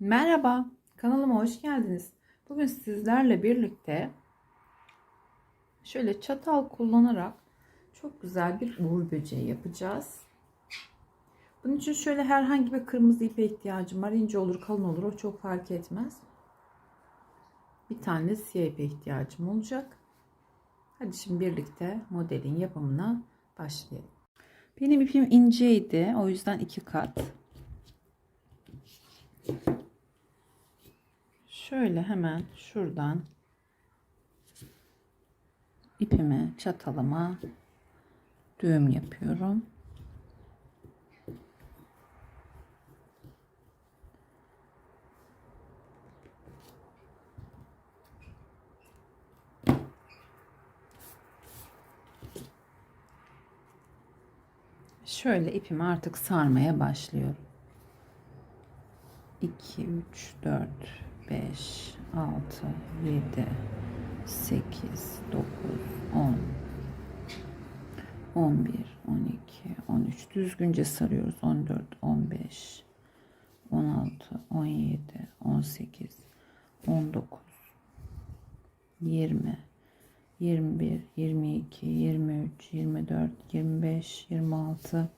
Merhaba, kanalıma hoş geldiniz. Bugün sizlerle birlikte şöyle çatal kullanarak çok güzel bir uğur böceği yapacağız. Bunun için şöyle herhangi bir kırmızı ipe ihtiyacım var. İnce olur, kalın olur, o çok fark etmez. Bir tane siyah ipe ihtiyacım olacak. Hadi şimdi birlikte modelin yapımına başlayalım. Benim ipim inceydi, o yüzden iki kat. Şöyle hemen şuradan ipimi çatalıma düğüm yapıyorum. Şöyle ipimi artık sarmaya başlıyorum. 2, 3, 4, 5, 6, 7, 8, 9, 10, 11, 12, 13 düzgünce sarıyoruz. 14, 15, 16, 17, 18, 19, 20, 21, 22, 23, 24, 25, 26,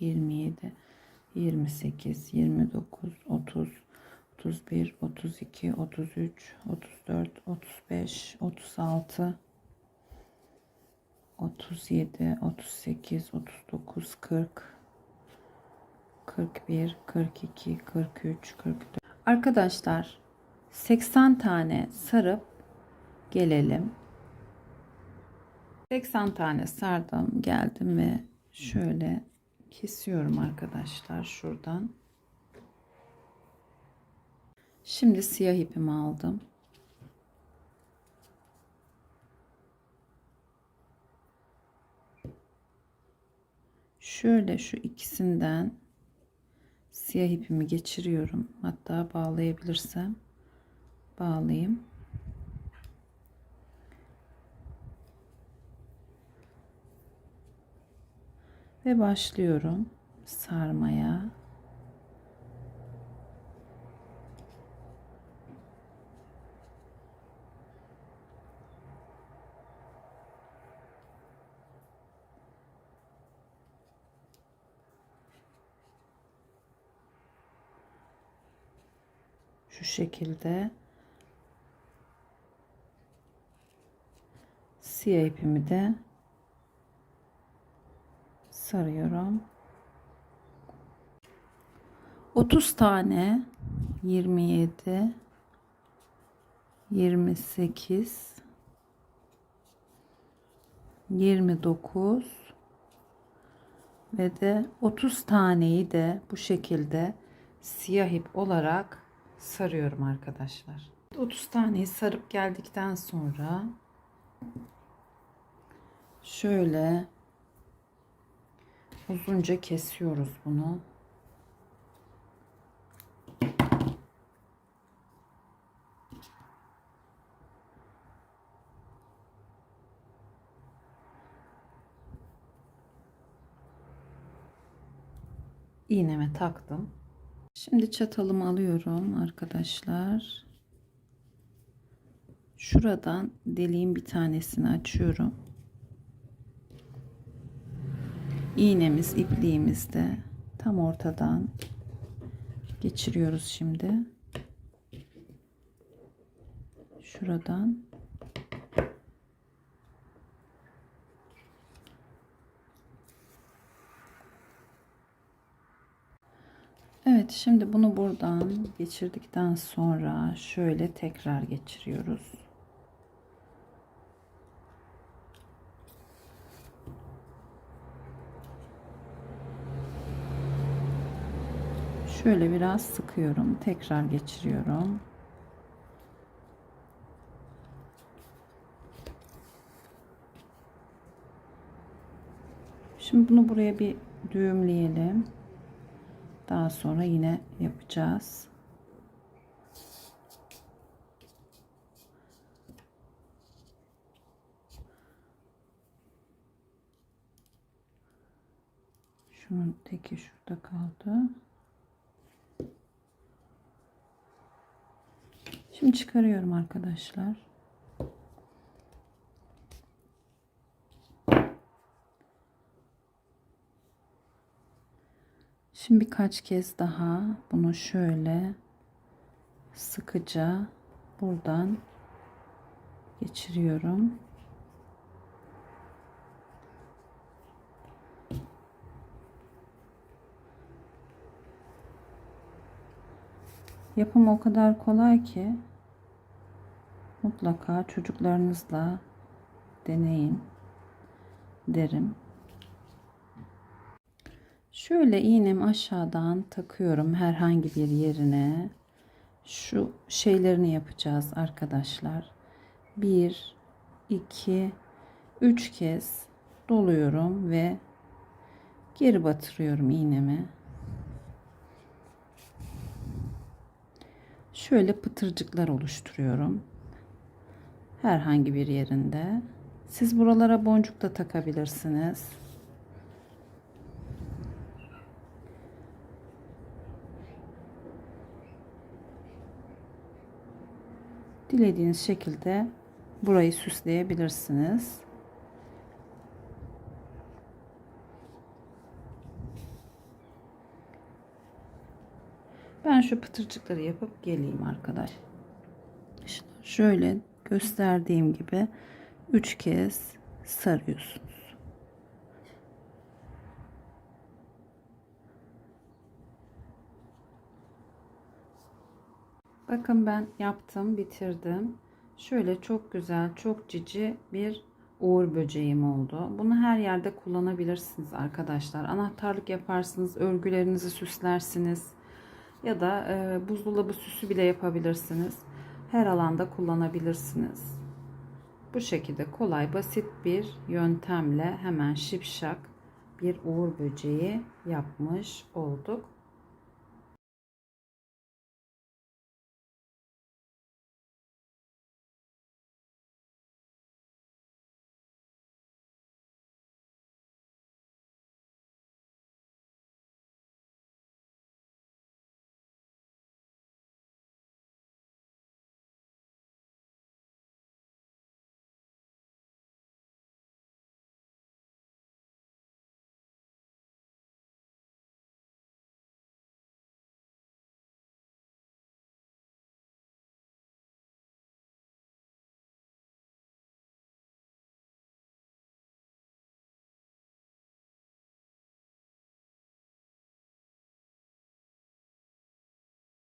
27, 28, 29, 30, 31, 32, 33, 34, 35, 36, 37, 38, 39, 40, 41, 42, 43, 44. Arkadaşlar 80 tane sarıp gelelim. 80 tane sardım geldim ve şöyle kesiyorum arkadaşlar şuradan. Şimdi siyah ipimi aldım. Şöyle şu ikisinden siyah ipimi geçiriyorum. Hatta bağlayabilirsem bağlayayım. Ve başlıyorum sarmaya. Şu şekilde siyah ipimi de sarıyorum. 30 tane 27 28 29 ve de 30 taneyi de bu şekilde siyah ip olarak sarıyorum arkadaşlar. 30 taneyi sarıp geldikten sonra şöyle uzunca kesiyoruz bunu. iğneme taktım. Şimdi çatalımı alıyorum arkadaşlar. Şuradan deliğin bir tanesini açıyorum. İğnemiz, ipliğimiz de tam ortadan geçiriyoruz şimdi. Şuradan Evet şimdi bunu buradan geçirdikten sonra şöyle tekrar geçiriyoruz. Şöyle biraz sıkıyorum. Tekrar geçiriyorum. Şimdi bunu buraya bir düğümleyelim. Daha sonra yine yapacağız. Şunun teki şurada kaldı. Şimdi çıkarıyorum arkadaşlar. Şimdi birkaç kez daha bunu şöyle sıkıca buradan geçiriyorum. Yapım o kadar kolay ki mutlaka çocuklarınızla deneyin derim. Şöyle iğnemi aşağıdan takıyorum herhangi bir yerine. Şu şeylerini yapacağız arkadaşlar. 1 2 3 kez doluyorum ve geri batırıyorum iğnemi. Şöyle pıtırcıklar oluşturuyorum. Herhangi bir yerinde. Siz buralara boncuk da takabilirsiniz. Dilediğiniz şekilde burayı süsleyebilirsiniz. Ben şu pıtırcıkları yapıp geleyim arkadaş. İşte şöyle gösterdiğim gibi 3 kez sarıyorsunuz. Bakın ben yaptım, bitirdim. Şöyle çok güzel, çok cici bir uğur böceğim oldu. Bunu her yerde kullanabilirsiniz arkadaşlar. Anahtarlık yaparsınız, örgülerinizi süslersiniz ya da e, buzdolabı süsü bile yapabilirsiniz. Her alanda kullanabilirsiniz. Bu şekilde kolay, basit bir yöntemle hemen şipşak bir uğur böceği yapmış olduk.